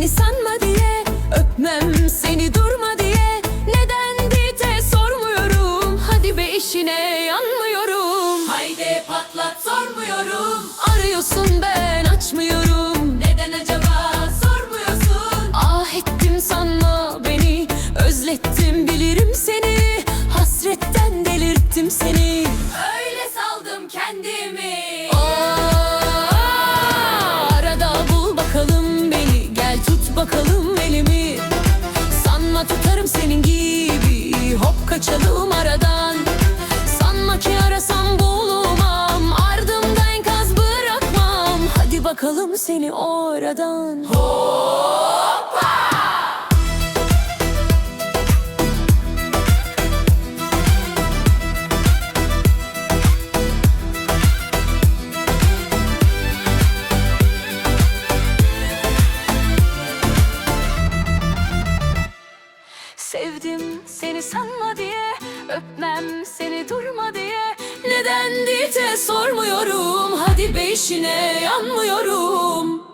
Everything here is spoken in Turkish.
Beni sanma diye öpmem seni durma diye. Neden dite sormuyorum? Hadi be işine yanmıyorum. Haydi patlat sormuyorum. Arıyorsun ben açmıyorum. Neden acaba sormuyorsun? Ah ettim sanma beni Özlettim bilirim seni. Hasretten delirttim seni. Öyle kaçalım aradan. Sanma ki arasam bulmam Ardımda enkaz bırakmam. Hadi bakalım seni oradan Sevdim seni sanma diye Öpmem seni durma diye. Neden diye sormuyorum Hadi be işine yanmıyorum